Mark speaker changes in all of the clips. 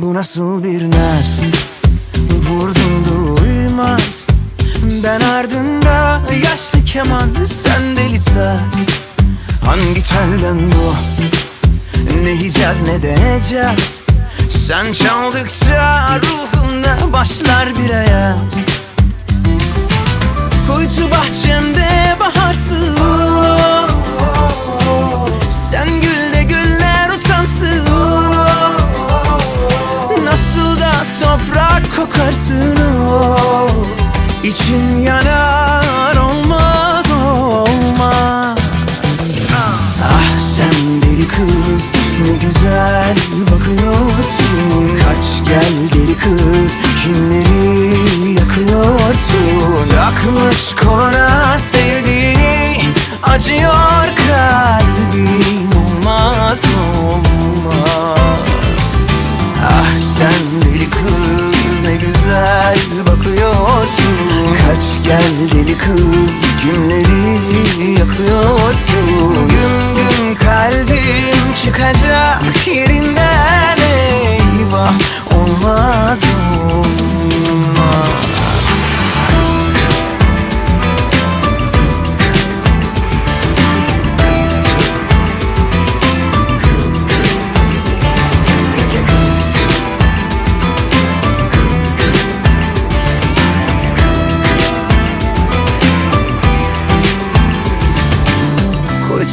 Speaker 1: Bu nasıl bir naz? Vurdum duymaz. Ben ardında yaşlı keman Sen deli saz. Hangi telden bu? Ne yiyeceğiz ne deneyeceğiz? Sen çaldıkça ruhumda başlar bir ayaz. Kuytu bahçemde toprak kokarsın oh. İçim yanar olmaz olmaz. Ah sen deli kız ne güzel bakıyorsun. Kaç gel deli kız kimleri yakıyorsun. Takmış koluna sevdiğini acıyor kalbim gel deli kız kimleri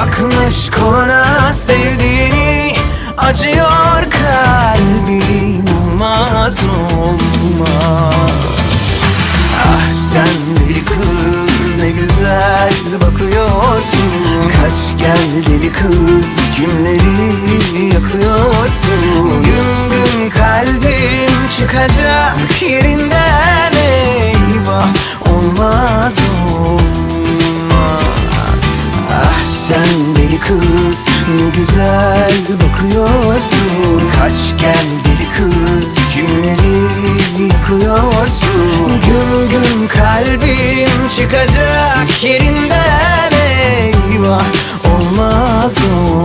Speaker 1: Takmış koluna sevdiğini acıyor kalbim olmaz olmaz. Ah sen deli kız ne güzel bakıyorsun. Kaç gel deli kız kimleri yakıyorsun? Güm güm kalbim çıkacak yerinden eyvah Olmaz olmaz güzel bakıyorsun. Kaç gel geri kız Kimleri yıkıyorsun. Güm güm kalbim çıkacak yerinden Eyvah olmaz o